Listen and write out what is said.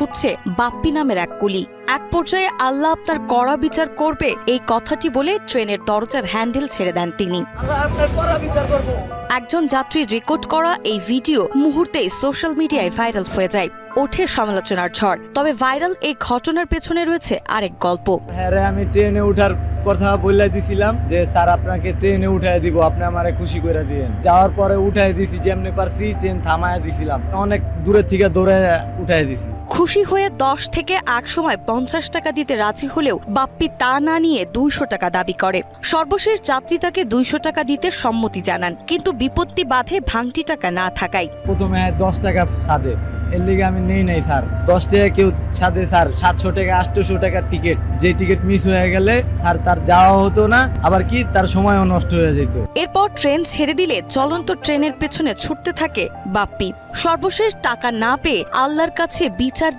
ছুটছে বাপ্পি নামের এক কুলি। এক পর্যায়ে আল্লাহ আপনার কড়া বিচার করবে এই কথাটি বলে ট্রেনের দরজার হ্যান্ডেল ছেড়ে দেন তিনি। একজন যাত্রী রেকর্ড করা এই ভিডিও মুহূর্তেই সোশ্যাল মিডিয়ায় ভাইরাল হয়ে যায়, ওঠে সমালোচনার ঝড়। তবে ভাইরাল এই ঘটনার পেছনে রয়েছে আরেক গল্প। হ্যাঁ আমি ট্রেনে উঠার কথা বলে দিছিলাম যে স্যার আপনাকে ট্রেনে উঠাই দিব আপনি আমারে খুশি করে দিয়েন। যাওয়ার পরে উঠাই দিছি যেমনি পারছি ট্রেন থামায় দিছিলাম। অনেক দূরে থেকে দৌড়ে উঠাই দিছি। খুশি হয়ে দশ থেকে এক সময় পঞ্চাশ টাকা দিতে রাজি হলেও বাপ্পি তা না নিয়ে দুইশো টাকা দাবি করে। সর্বশেষ যাত্রী তাকে দুইশো টাকা দিতে সম্মতি জানান কিন্তু বিপত্তি বাধে ভাঙটি টাকা না থাকায়। প্রথমে দশ টাকা সাদে এর লিগে আমি নেই নাই, স্যার। দশ টাকা কেউ সাদে স্যার, সাতশো টাকা, আটশোশো টাকার টিকিট যে টিকিট মিস হয়ে গেলে, স্যার, তার যাওয়া হতো না, আবার কি তার সময়ও নষ্ট হয়ে যেত। এরপর ট্রেন ছেড়ে দিলে চলন্ত ট্রেনের পেছনে ছুটতে থাকে বাপ্পি। সর্বশেষ টাকা না পেয়ে আল্লাহর কাছে বিচার